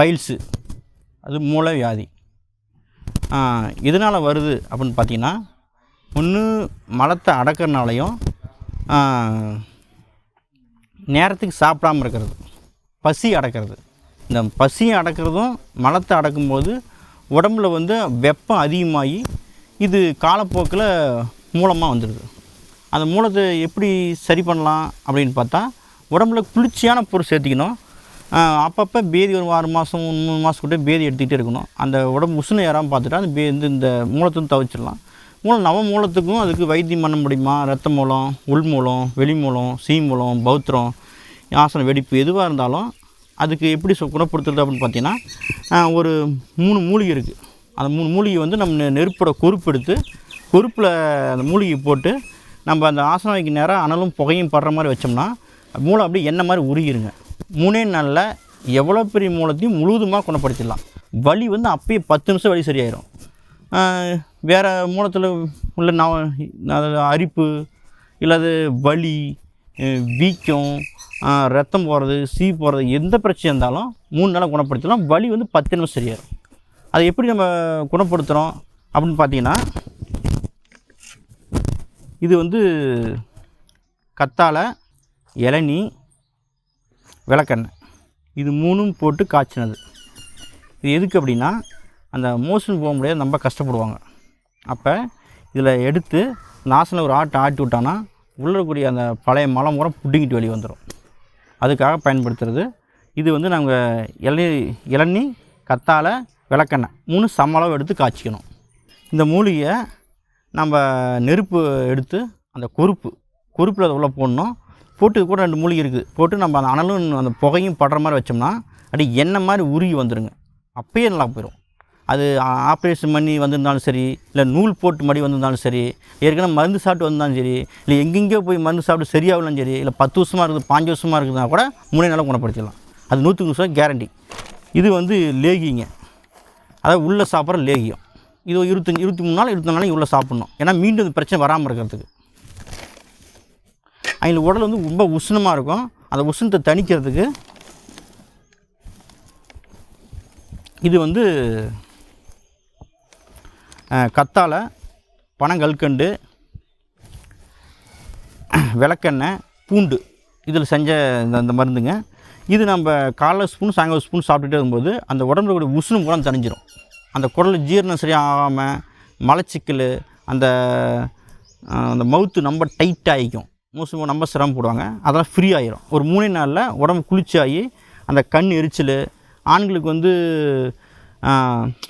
Piles. அது மூளை வியாதி எதனால் வருது அப்படின்னு பார்த்தீங்கன்னா ஒன்று மலத்தை அடக்கிறனாலையும் நேரத்துக்கு சாப்பிடாம இருக்கிறது. பசி அடக்கிறது. இந்த பசியை அடக்கிறதும் மலத்தை அடக்கும்போது உடம்புல வந்து வெப்பம் அதிகமாகி இது காலப்போக்கில் மூலமாக வந்துடுது. அந்த மூலத்தை எப்படி சரி பண்ணலாம் அப்படின்னு பார்த்தா உடம்புல குளிர்ச்சியான பொருள் சேர்த்திக்கணும். அப்பப்போ பேதி ஒரு ஆறு மாதம் மூணு மாதம் கூட பேதி எடுத்துக்கிட்டே இருக்கணும். அந்த உடம்பு உசுனை ஏறாமல் பார்த்துட்டா அந்த பே இந்த இந்த மூலத்தையும் தவிச்சிடலாம். மூலம் நவ மூலத்துக்கும் அதுக்கு வைத்தியம் பண்ண முடியுமா? ரத்த மூலம் உள் மூலம் வெளி மூலம் சீ மூலம் பௌத்திரம் ஆசன வெடிப்பு எதுவாக இருந்தாலும் அதுக்கு எப்படி சொ- குணப்படுத்துறது அப்படின்னு பார்த்தீங்கன்னா ஒரு மூணு மூலிகை இருக்குது அந்த மூணு மூலிகை வந்து நம்ம நெ- நெருப்போட கொறுப்பு எடுத்து கொறுப்பில் அந்த மூலிகை போட்டு நம்ம அந்த ஆசனம் வைக்க நேரம் அனலும் புகையும் படுற மாதிரி வச்சோம்னா மூளை அப்படியே எண்ணெய் மாதிரி உருகிருங்க. மூணே நாளில் எவ்வளோ பெரிய மூலத்தையும் முழுவதுமாக குணப்படுத்திடலாம். வலி வந்து அப்பயே பத்து நிமிஷம் வலி சரியாயிடும் வேறு மூலத்தில் உள்ள நான் அரிப்பு இல்லாது வலி வீக்கம் ரத்தம் போகிறது சீ போகிறது எந்த பிரச்சனை இருந்தாலும் மூணு நாளாக குணப்படுத்தலாம் வலி வந்து பத்து நிமிஷம் சரியாயிடும் அதை எப்படி நம்ம குணப்படுத்துகிறோம் அப்படின்னு பார்த்தீங்கன்னா இது வந்து கத்தாழை இளநீ விளக்கெண்ணெய். இது மூணும் போட்டு காய்ச்சினது. இது எதுக்கு அப்படின்னா அந்த மோஷன் போக முடியாது ரொம்ப கஷ்டப்படுவாங்க. அப்போ இதில் எடுத்து நாசனை ஒரு ஆட்டை ஆட்டி விட்டான்னா உள்ளக்கூடிய அந்த பழைய மலம் முறை புட்டிங்கிட்டு வெளியே வந்துடும் அதுக்காக பயன்படுத்துறது. இது வந்து நாங்கள் இளநீ இளநீ கத்தாழை விளக்கெண்ணெய் மூணு சமளவு எடுத்து காய்ச்சிக்கணும். இந்த மூலிகையை நம்ம நெருப்பு எடுத்து அந்த கொறுப்பு கொறுப்பில் அதை உள்ளே போடணும். போட்டு கூட ரெண்டு மூலிகை இருக்குது. போட்டு நம்ம அந்த அனலும் அந்த புகையும் படுற மாதிரி வச்சோம்னா அப்படி எண்ணெய் மாதிரி உருகி வந்துடுங்க அப்பயே நல்லா போயிடும் அது ஆப்ரேஷன் பண்ணி வந்திருந்தாலும் சரி இல்லை நூல் போட்டு மடி வந்திருந்தாலும் சரி ஏற்கனவே மருந்து சாப்பிட்டு வந்தாலும் சரி இல்லை எங்கெங்கேயோ போய் மருந்து சாப்பிட்டு சரியாகலாம் சரி இல்லை பத்து வருஷமாக இருக்குது பாஞ்சு வருஷமாக இருக்குதுன்னா கூட மூணே நாளாக குணப்படுத்திடலாம். அது நூற்றுக்கு நூறு கேரண்டி இது வந்து லேகிங்க. அதாவது உள்ளே சாப்பிட்ற லேகியம். இது இருபத்தஞ்சி இருபத்தி மூணு நாள் இருபத்தி நாளைக்கு உள்ளே சாப்பிட்ணும். ஏன்னா மீண்டும் பிரச்சனை வராமல் இருக்கிறதுக்கு. அவங்களுக்கு உடல் வந்து ரொம்ப உஷ்ணமாக இருக்கும். அந்த உஷ்ணத்தை தணிக்கிறதுக்கு இது வந்து கத்தாழை பனங்கல்கண்டு விளக்கெண்ணெய் பூண்டு இதில் செஞ்ச இந்த அந்த மருந்துங்க. இது நம்ம காலைல ஸ்பூன் சாயங்காலம் ஸ்பூன் சாப்பிட்டுட்டே இருக்கும்போது அந்த உடம்புல கூட உஷ்ணம் கூட தணிஞ்சிரும். அந்த குடல் ஜீரணம் சரியாக ஆகாமல் மலச்சிக்கல் அந்த அந்த மவுத்து ரொம்ப டைட் ஆகிக்கும் மூசு ரொம்ப சிரமப்படுவாங்க அதெல்லாம் ஃப்ரீ ஆகிரும் ஒரு மூணே நாளில் உடம்பு குளிர்ச்சியாகி அந்த கண் எரிச்சல் ஆண்களுக்கு வந்து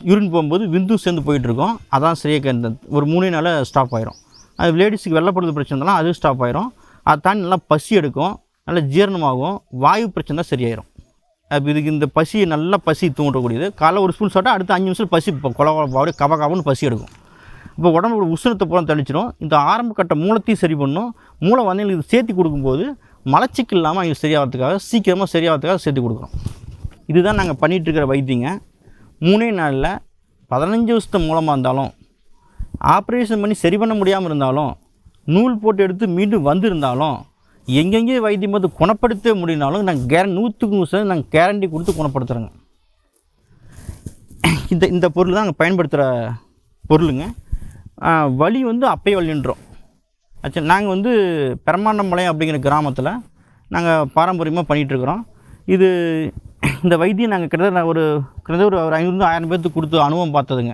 யூரின் போகும்போது விந்து சேர்ந்து போயிட்டுருக்கோம். அதான் சரியாக இந்த ஒரு மூணே நாளில் ஸ்டாப் ஆயிரும். அது லேடிஸுக்கு வெள்ளப்படுறது பிரச்சனை இருந்தாலும் அது ஸ்டாப் ஆயிரும். அதை தாண்டி நல்லா பசி எடுக்கும். நல்லா ஜீரணமாகும். வாயு பிரச்சனை தான் சரியாயிரும். அப்போ இதுக்கு இந்த பசியை நல்லா பசி தூண்டக்கூடியது. காலைல ஒரு ஸ்பூன் சாப்பிட்டா அடுத்த அஞ்சு நிமிஷம் பசி இப்போ கொல அப்படியே கப கபன்னு பசி எடுக்கும். இப்போ உடம்பு உஷ்ணத்தை பூரா தெளிச்சிடும் இந்த ஆரம்ப கட்ட மூலத்தையும் சரி பண்ணும் மூளை வந்து எங்களுக்கு இது சேர்த்து கொடுக்கும்போது மலச்சிக்கு இல்லாமல் அவங்க சரியாகிறதுக்காக சீக்கிரமாக சரியாகிறதுக்காக சேர்த்து கொடுக்குறோம் இதுதான் நாங்கள் பண்ணிகிட்ருக்கிற வைத்தியங்க. மூணே நாளில் பதினஞ்சு வருஷத்து மூலமாக இருந்தாலும் ஆப்ரேஷன் பண்ணி சரி பண்ண முடியாமல் இருந்தாலும் நூல் போட்டு எடுத்து மீண்டும் வந்திருந்தாலும் எங்கெங்கே வைத்தியம் பார்த்து குணப்படுத்த முடியினாலும் நாங்கள் கேர நூற்றுக்கு நூறு சதவீதம் நாங்கள் கேரண்டி கொடுத்து குணப்படுத்துகிறோங்க இந்த இந்த பொருள் தான் நாங்கள் பயன்படுத்துகிற பொருளுங்க. வலி வந்து அப்பயே வலின்றோம். ஆச்சு நாங்கள் வந்து பெரமாண்டம்பாளையம் அப்படிங்கிற கிராமத்தில் நாங்கள் பாரம்பரியமாக பண்ணிகிட்ருக்குறோம் இது இந்த வைத்தியம் நாங்கள் கிட்டத்தட்ட ஒரு கிட்டத்தட்ட ஒரு ஒரு ஐநூறு ஆயிரம் பேர்த்துக்கு கொடுத்து அனுபவம் பார்த்ததுங்க.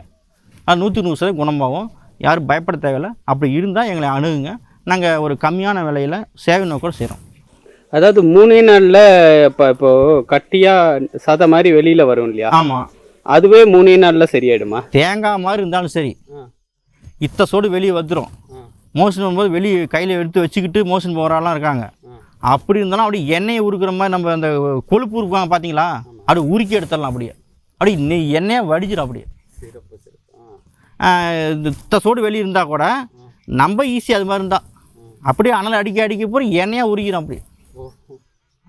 அது நூற்றி நூறு சதவீதம் குணமாகும் யாரும் பயப்பட தேவையில்லை. அப்படி இருந்தால் எங்களை அணுகுங்க. நாங்கள் ஒரு கம்மியான விலையில் சேவை நோக்கோட செய்கிறோம் அதாவது மூணே நாள்ல இப்போ இப்போ கட்டியா சதை மாதிரி வெளியில வரும் இல்லையா? ஆமாம் அதுவே மூணே நாள்ல சரியாயிடுமா? தேங்காய் மாதிரி இருந்தாலும் சரி. இத்த சோடு வெளியே வந்துடும் மோஷன் போகும்போது வெளியே கையில் எடுத்து வச்சுக்கிட்டு மோஷன் போகிறாலாம் இருக்காங்க. அப்படி இருந்தாலும் அப்படியே எண்ணெயை உருக்குற மாதிரி நம்ம அந்த கொழுப்பு உருக்குவாங்க பார்த்தீங்களா அப்படி உருக்கி எடுத்துடலாம் அப்படியே. அப்படியே நெய் எண்ணெயை வடிச்சிடும் அப்படியே. இத்த சோடு வெளியே இருந்தால் கூட நம்ம ஈஸி அது மாதிரி இருந்தால் அப்படியே அனல் அடிக்க அடிக்க போகிற எண்ணெயாக உரிக்கிறோம் அப்படியே.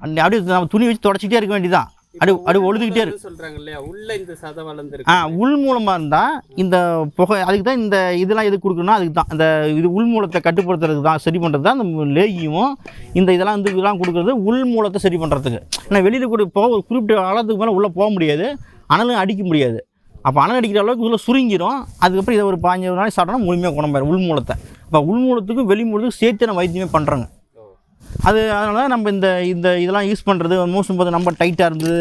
அந்த அப்படியே நம்ம துணி வச்சு தொடச்சிக்கிட்டே இருக்க வேண்டியதான் அடி அடி ஒழுதுகிட்டே இருக்கு. சொல்றாங்க இல்லையா உள்ள இந்த சதை ஆ வளர்ந்துருக்கு உள் மூலமாக இருந்தால் இந்த புகை அதுக்கு தான் இந்த இதெல்லாம் எது கொடுக்கணும்னா அதுக்கு தான் இந்த இது உள் மூலத்தை கட்டுப்படுத்துறதுக்கு தான் சரி பண்ணுறது தான் இந்த லேகியும் இந்த இதெல்லாம் வந்து இதெல்லாம் கொடுக்குறது உள் மூலத்தை சரி பண்ணுறதுக்கு ஏன்னா வெளியில் கூட போக ஒரு குறிப்பிட்ட அளவுக்கு மேலே உள்ளே போக முடியாது அனலும் அடிக்க முடியாது. அப்போ அனல் அடிக்கிற அளவுக்கு உள்ள சுருங்கிரும் அதுக்கப்புறம் இதை ஒரு பாஞ்சு நாளைக்கு சாப்பிட்டோம்னா முழுமையாக குணமாயிரும் உள் மூலத்தை. இப்போ உள் மூலத்துக்கும் வெளி மூலத்துக்கும் சேர்த்து நம்ம வைத்தியமே பண்ணுறோங்க அது அதனால தான் நம்ம இந்த இந்த இதெல்லாம் யூஸ் பண்ணுறது மோசம் போது நம்ம டைட்டாக இருந்தது.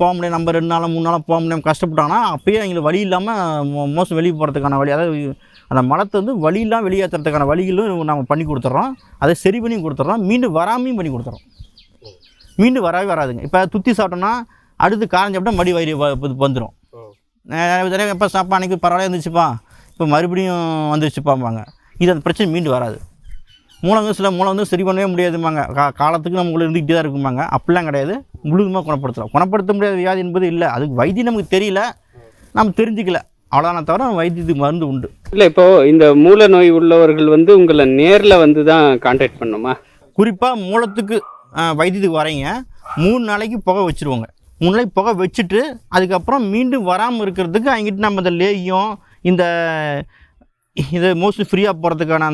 போக முடியாது நம்ம ரெண்டு நாளாக மூணு நாளாக போக முடியாமல் கஷ்டப்பட்டாங்கன்னா அப்பயே அவங்களுக்கு வழி இல்லாமல் மோசம் வெளியே போகிறதுக்கான வழி அதாவது அந்த மலத்தை வந்து வழி இல்லாமல் வெளியேற்றுறதுக்கான வழிகளும் நம்ம பண்ணி கொடுத்துட்றோம் அதை சரி பண்ணி கொடுத்துட்றோம் மீண்டும் வராமையும் பண்ணி கொடுத்துறோம். மீண்டும் வரவே வராதுங்க. இப்போ துத்தி சாப்பிட்டோம்னா அடுத்து காரம் சாப்பிட்டா மடி வயிறு வந்துடும் தடவை எப்போ சாப்பா அன்றைக்கி பரவாயில்ல இருந்துச்சுப்பா. இப்போ மறுபடியும் வந்துருச்சுப்பாம்பாங்க. இது அந்த பிரச்சனை மீண்டும் வராது. மூலம் வந்து சில மூலம் வந்து சரி பண்ணவே முடியாதுமாங்க கா காலத்துக்கு நமக்குள்ள இருந்துக்கிட்டே தான் இருக்குமாங்க அப்படிலாம் கிடையாது. முழுதுமாக குணப்படுத்தலாம். குணப்படுத்த முடியாத வியாதி என்பது இல்லை. அதுக்கு வைத்தியம் நமக்கு தெரியல. நம்ம தெரிஞ்சுக்கல. அவ்வளோதான தவிர வைத்தியத்துக்கு மருந்து உண்டு. இல்ல இப்போ இந்த மூல நோய் உள்ளவர்கள் வந்து உங்களை நேர்ல வந்து தான் கான்டாக்ட் பண்ணுமா? குறிப்பாக மூலத்துக்கு வைத்தியத்துக்கு வரீங்க மூணு நாளைக்கு புகை வச்சுருவோங்க. மூணு நாளைக்கு புகை வச்சுட்டு அதுக்கப்புறம் மீண்டும் வராமல் இருக்கிறதுக்கு அவங்ககிட்ட நம்ம இந்த லேகியம் இந்த இது மோஸ்ட்லி ஃப்ரீயாக போகிறதுக்கான அந்த